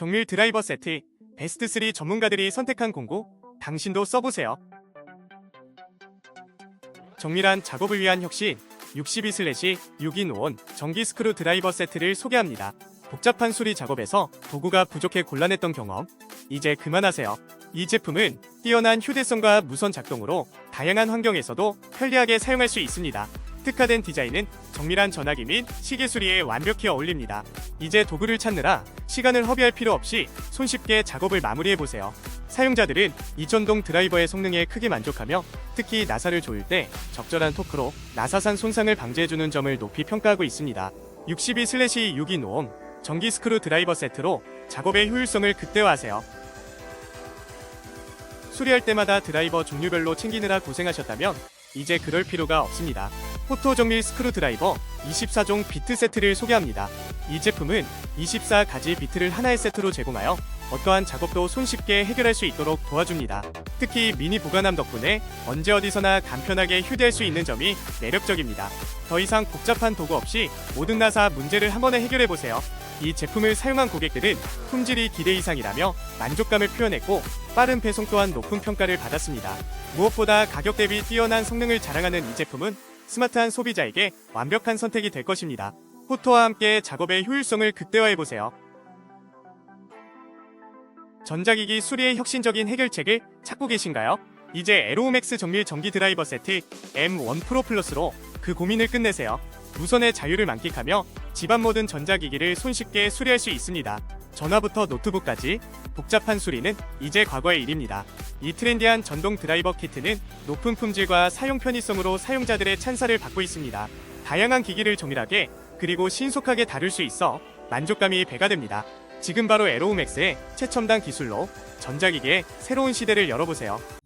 정밀 드라이버 세트 베스트 3 전문가들이 선택한 공구 당신도 써보세요. 정밀한 작업을 위한 혁신 62/6인 5원 전기 스크루 드라이버 세트를 소개합니다. 복잡한 수리 작업에서 도구가 부족해 곤란했던 경험 이제 그만하세요. 이 제품은 뛰어난 휴대성과 무선 작동으로 다양한 환경에서도 편리하게 사용할 수 있습니다. 특화된 디자인은 정밀한 전화기 및 시계 수리에 완벽히 어울립니다. 이제 도구를 찾느라 시간을 허비할 필요 없이 손쉽게 작업을 마무리해 보세요. 사용자들은 이 전동 드라이버의 성능에 크게 만족하며 특히 나사를 조일 때 적절한 토크로 나사산 손상을 방지해주는 점을 높이 평가하고 있습니다. 62/6인 5옴 전기 스크루 드라이버 세트로 작업의 효율성을 극대화하세요. 수리할 때마다 드라이버 종류별로 챙기느라 고생하셨다면 이제 그럴 필요가 없습니다. 포토 정밀 스크루 드라이버 24종 비트 세트를 소개합니다. 이 제품은 24가지 비트를 하나의 세트로 제공하여 어떠한 작업도 손쉽게 해결할 수 있도록 도와줍니다. 특히 미니 보관함 덕분에 언제 어디서나 간편하게 휴대할 수 있는 점이 매력적입니다. 더 이상 복잡한 도구 없이 모든 나사 문제를 한 번에 해결해 보세요. 이 제품을 사용한 고객들은 품질이 기대 이상이라며 만족감을 표현했고 빠른 배송 또한 높은 평가를 받았습니다. 무엇보다 가격 대비 뛰어난 성능을 자랑하는 이 제품은 스마트한 소비자에게 완벽한 선택이 될 것입니다. 포토와 함께 작업의 효율성을 극대화해보세요. 전자기기 수리의 혁신적인 해결책을 찾고 계신가요? 이제 에로우맥스 정밀 전기 드라이버 세트 M1 프로 플러스로 그 고민을 끝내세요. 무선의 자유를 만끽하며 집안 모든 전자기기를 손쉽게 수리할 수 있습니다. 전화부터 노트북까지 복잡한 수리는 이제 과거의 일입니다. 이 트렌디한 전동 드라이버 키트는 높은 품질과 사용 편의성으로 사용자들의 찬사를 받고 있습니다. 다양한 기기를 정밀하게 그리고 신속하게 다룰 수 있어 만족감이 배가 됩니다. 지금 바로 에로우맥스의 최첨단 기술로 전자기기의 새로운 시대를 열어보세요.